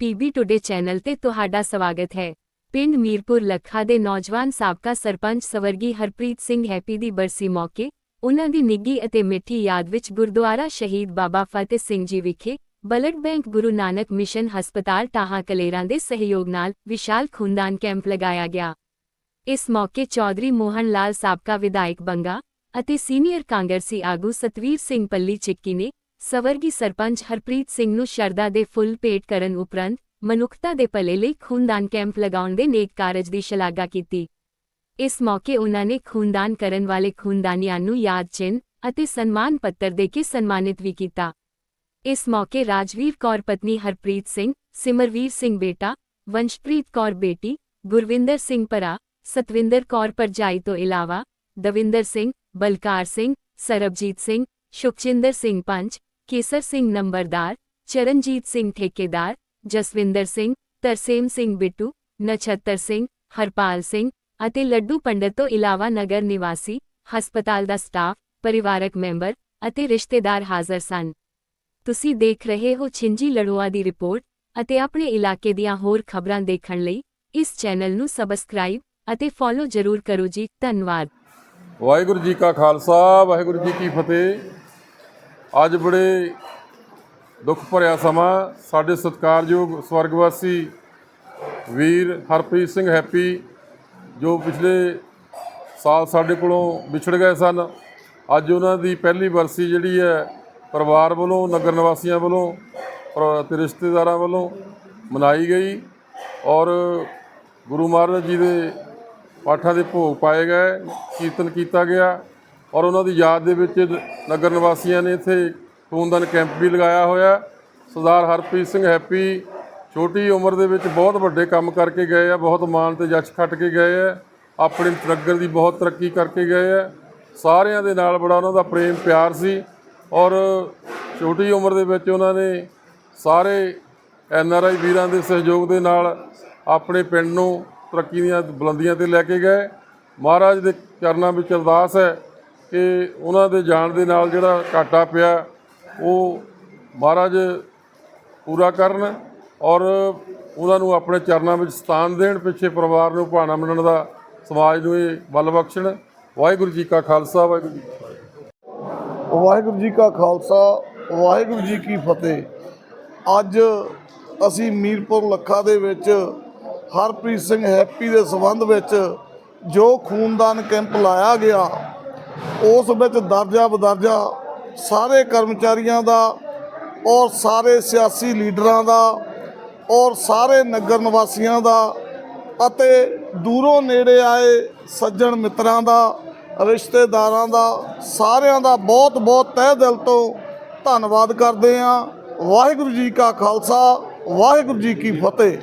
PB today channel ਤੇ ਤੁਹਾਡਾ ਸਵਾਗਤ ਹੈ। ਪਿੰਡ ਮੀਰਪੁਰ ਲੱਖਾ ਦੇ ਨੌਜਵਾਨ ਸਾਬਕਾ ਸਰਪੰਚ ਸਵਰਗੀ ਹਰਪ੍ਰੀਤ ਸਿੰਘ ਹੈਪੀ ਦੀ ਬਰਸੀ ਮੌਕੇ ਉਨ੍ਹਾਂ ਦੀ ਨਿੱਘੀ ਅਤੇ ਮਿੱਠੀ ਯਾਦ ਵਿੱਚ ਗੁਰਦੁਆਰਾ ਸ਼ਹੀਦ ਬਾਬਾ ਫਤਿਹ ਸਿੰਘ ਜੀ ਵਿਖੇ blood bank Guru Nanak mission ਹਸਪਤਾਲ ਟਾਹਾ ਕਲੇਰਾਂ ਦੇ ਸਹਿਯੋਗ ਨਾਲ ਵਿਸ਼ਾਲ ਖੂਨਦਾਨ ਕੈਂਪ ਲਗਾਇਆ ਗਿਆ। ਇਸ ਮੌਕੇ ਚੌਧਰੀ ਮੋਹਨ ਲਾਲ ਸਾਬਕਾ ਵਿਧਾਇਕ ਬੰਗਾ ਅਤੇ ਸੀਨੀਅਰ ਕਾਂਗਰਸੀ ਆਗੂ ਸਤਵੀਰ ਸਿੰਘ ਪੱਲੀ ਚਿੱਕੀ ਨੇ ਸਵਰਗੀ ਸਰਪੰਚ ਹਰਪ੍ਰੀਤ ਸਿੰਘ ਨੂੰ ਸ਼ਰਧਾ ਦੇ ਫੁੱਲ ਭੇਟ ਕਰਨ ਉਪਰੰਤ ਮਨੁੱਖਤਾ ਦੇ ਭਲੇ ਲਈ ਖੂਨਦਾਨ ਕੈਂਪ ਲਗਾਉਣ ਦੇ ਨੇਕ ਕਾਰਜ ਦੀ ਸ਼ਲਾਘਾ ਕੀਤੀ। ਇਸ ਮੌਕੇ ਉਨ੍ਹਾਂ ਨੇ ਖੂਨਦਾਨ ਕਰਨ ਵਾਲੇ ਖੂਨਦਾਨੀਆਂ ਨੂੰ ਯਾਦ ਚਿੰਨ੍ਹ ਅਤੇ ਸਨਮਾਨ ਪੱਤਰ ਦੇ ਕੇ ਸਨਮਾਨਿਤ ਵੀ ਕੀਤਾ। ਇਸ ਮੌਕੇ ਰਾਜਵੀਰ ਕੌਰ ਪਤਨੀ ਹਰਪ੍ਰੀਤ ਸਿੰਘ, ਸਿਮਰਵੀਰ ਸਿੰਘ ਬੇਟਾ, ਵੰਸ਼ਪ੍ਰੀਤ ਕੌਰ ਬੇਟੀ, ਗੁਰਵਿੰਦਰ ਸਿੰਘ ਭਰਾ, ਸਤਵਿੰਦਰ ਕੌਰ ਪਰਜਾਈ ਤੋਂ ਇਲਾਵਾ ਦਵਿੰਦਰ ਸਿੰਘ, ਬਲਕਾਰ ਸਿੰਘ, ਸਰਬਜੀਤ ਸਿੰਘ ਸੁਖਚਿੰਦਰ ਸਿੰਘ ਪੰਚ ਕੇਸਰ ਸਿੰਘ ਨੰਬਰਦਾਰ, ਚਰਨਜੀਤ ਸਿੰਘ ਠੇਕੇਦਾਰ, ਜਸਵਿੰਦਰ ਸਿੰਘ, ਤਰਸੇਮ ਸਿੰਘ ਬਿੱਟੂ, ਨਛੱਤਰ ਸਿੰਘ, ਹਰਪਾਲ ਸਿੰਘ ਅਤੇ ਲੱਡੂ ਪੰਡਤ ਤੋਂ ਇਲਾਵਾ ਨਗਰ ਨਿਵਾਸੀ, ਹਸਪਤਾਲ ਦਾ ਸਟਾਫ, ਪਰਿਵਾਰਕ ਮੈਂਬਰ ਅਤੇ ਰਿਸ਼ਤੇਦਾਰ ਹਾਜ਼ਰ ਸਨ। ਤੁਸੀਂ ਦੇਖ ਰਹੇ ਹੋ ਛਿੰਜੀ ਲੜੋਆ ਦੀ ਰਿਪੋਰਟ ਅਤੇ ਆਪਣੇ ਇਲਾਕੇ ਦੀਆਂ ਹੋਰ ਖਬਰਾਂ ਦੇਖਣ ਲਈ ਇਸ ਚੈਨਲ ਨੂੰ ਸਬਸਕ੍ਰਾਈਬ ਅਤੇ ਫੋਲੋ ਜ਼ਰੂਰ ਕਰੋ ਜੀ, ਧੰਨਵਾਦ। ਵਾਹਿਗੁਰੂ ਜੀ ਕਾ ਖਾਲਸਾ, ਵਾਹਿਗੁਰੂ ਜੀ ਕੀ ਫਤਿਹ। ਅੱਜ ਬੜੇ ਦੁੱਖ ਭਰਿਆ ਸਮਾਂ। ਸਾਡੇ ਸਤਿਕਾਰਯੋਗ ਸਵਰਗਵਾਸੀ ਵੀਰ ਹਰਪ੍ਰੀਤ ਸਿੰਘ ਹੈਪੀ, ਜੋ ਪਿਛਲੇ ਸਾਲ ਸਾਡੇ ਕੋਲੋਂ ਵਿਛੜ ਗਏ ਸਨ, ਅੱਜ ਉਹਨਾਂ ਦੀ ਪਹਿਲੀ ਬਰਸੀ ਜਿਹੜੀ ਹੈ ਪਰਿਵਾਰ ਵੱਲੋਂ, ਨਗਰ ਨਿਵਾਸੀਆਂ ਵੱਲੋਂ, ਪਰ- ਤੇ ਰਿਸ਼ਤੇਦਾਰਾਂ ਵੱਲੋਂ ਮਨਾਈ ਗਈ ਔਰ ਗੁਰੂ ਮਹਾਰਾਜ ਜੀ ਦੇ ਪਾਠਾਂ ਦੇ ਭੋਗ ਪਾਏ ਗਏ, ਕੀਰਤਨ ਕੀਤਾ ਗਿਆ। ਔਰ ਉਹਨਾਂ ਦੀ ਯਾਦ ਦੇ ਵਿੱਚ ਨਗਰ ਨਿਵਾਸੀਆਂ ਨੇ ਇੱਥੇ ਖੂਨਦਾਨ ਕੈਂਪ ਵੀ ਲਗਾਇਆ ਹੋਇਆ। ਸਰਦਾਰ ਹਰਪ੍ਰੀਤ ਸਿੰਘ ਹੈਪੀ ਛੋਟੀ ਉਮਰ ਦੇ ਵਿੱਚ ਬਹੁਤ ਵੱਡੇ ਕੰਮ ਕਰਕੇ ਗਏ ਆ, ਬਹੁਤ ਮਾਣ ਤੇ ਜੱਜ ਖੱਟ ਕੇ ਗਏ ਆ, ਆਪਣੇ ਨਗਰ ਦੀ ਬਹੁਤ ਤਰੱਕੀ ਕਰਕੇ ਗਏ ਆ। ਸਾਰਿਆਂ ਦੇ ਨਾਲ ਬੜਾ ਉਹਨਾਂ ਦਾ ਪ੍ਰੇਮ ਪਿਆਰ ਸੀ ਔਰ ਛੋਟੀ ਉਮਰ ਦੇ ਵਿੱਚ ਉਹਨਾਂ ਨੇ ਸਾਰੇ ਐਨ ਆਰ ਆਈ ਵੀਰਾਂ ਦੇ ਸਹਿਯੋਗ ਦੇ ਨਾਲ ਆਪਣੇ ਪਿੰਡ ਨੂੰ ਤਰੱਕੀ ਦੀਆਂ ਬੁਲੰਦੀਆਂ ਤੇ ਲੈ ਕੇ ਗਏ। ਮਹਾਰਾਜ ਦੇ ਚਰਨਾਂ ਵਿੱਚ ਅਰਦਾਸ ਹੈ ਕਿ ਉਹਨਾਂ ਦੇ ਜਾਣ ਦੇ ਨਾਲ ਜਿਹੜਾ ਘਾਟਾ ਪਿਆ, ਉਹ ਮਹਾਰਾਜ ਪੂਰਾ ਕਰਨ ਔਰ ਉਹਨਾਂ ਨੂੰ ਆਪਣੇ ਚਰਨਾਂ ਵਿੱਚ ਸਥਾਨ ਦੇਣ, ਪਿੱਛੇ ਪਰਿਵਾਰ ਨੂੰ ਭਾਣਾ ਮੰਨਣ ਦਾ ਸਮਾਜ ਨੂੰ ਇਹ ਬਲ ਬਖਸ਼ਣ। ਵਾਹਿਗੁਰੂ ਜੀ ਕਾ ਖਾਲਸਾ, ਵਾਹਿਗੁਰੂ ਜੀ ਵਾਹਿਗੁਰੂ ਜੀ ਕਾ ਖਾਲਸਾ, ਵਾਹਿਗੁਰੂ ਜੀ ਕੀ ਫਤਿਹ। ਅੱਜ ਅਸੀਂ ਮੀਰਪੁਰ ਲੱਖਾ ਦੇ ਵਿੱਚ ਹਰਪ੍ਰੀਤ ਸਿੰਘ ਹੈਪੀ ਦੇ ਸੰਬੰਧ ਵਿੱਚ ਜੋ ਖੂਨਦਾਨ ਕੈਂਪ ਲਾਇਆ ਗਿਆ ਉਸ ਵਿੱਚ ਦਰਜਾ ਬਦਰਜਾ ਸਾਰੇ ਕਰਮਚਾਰੀਆਂ ਦਾ ਔਰ ਸਾਰੇ ਸਿਆਸੀ ਲੀਡਰਾਂ ਦਾ ਔਰ ਸਾਰੇ ਨਗਰ ਨਿਵਾਸੀਆਂ ਦਾ ਅਤੇ ਦੂਰੋਂ ਨੇੜੇ ਆਏ ਸੱਜਣ ਮਿੱਤਰਾਂ ਦਾ, ਰਿਸ਼ਤੇਦਾਰਾਂ ਦਾ, ਸਾਰਿਆਂ ਦਾ ਬਹੁਤ ਬਹੁਤ ਤਹਿ ਦਿਲ ਤੋਂ ਧੰਨਵਾਦ ਕਰਦੇ ਹਾਂ। ਵਾਹਿਗੁਰੂ ਜੀ ਕਾ ਖਾਲਸਾ, ਵਾਹਿਗੁਰੂ ਜੀ ਕੀ ਫਤਿਹ।